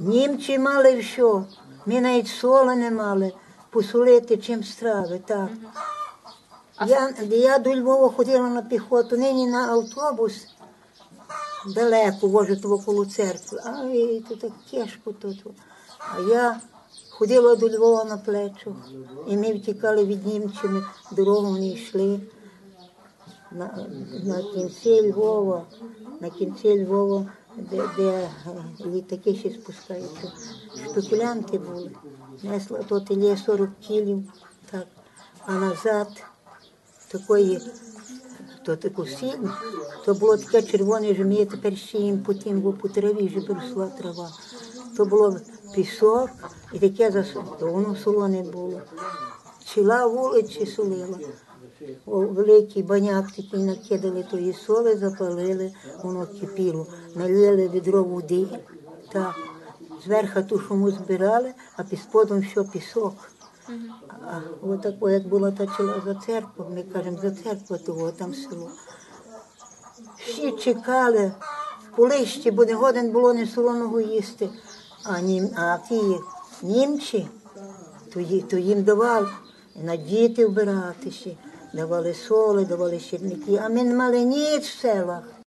Німці мали що? Ми навіть соли не мали посолити чим страви. Так. Я, я до Львова ходила на піхоту, нині на автобус далеко, може, того коло церкви. А і то так тяжко тут. А я ходила до Львова на плечах, і ми втікали від німців, дорогу не йшли. На, на кінці Львова, на кінці Львова, де, де е, літаки ще спускаються, шпекулянти були. Несла то теле 40 кілів, так, а назад такої, то таку сіль, то було таке червоне жем'я, тепер ще їм потім, бо по траві вже росла трава. То було пісок і таке засолено, воно солоне було. Ціла вулиця солила. О, великий баняк такий накидали тої соли, запалили, воно кипіло, налили відро води, так. Зверху ту шуму збирали, а під сподом що пісок. А отако, як була та чола за церкву, ми кажемо за церкву того, там село. Всі чекали в полищі, бо не годен було ні солоного їсти. А, нім, а ті німці, то їм давали на діти вбиратися, давали соли, давали щирники, а ми не мали ніч в селах.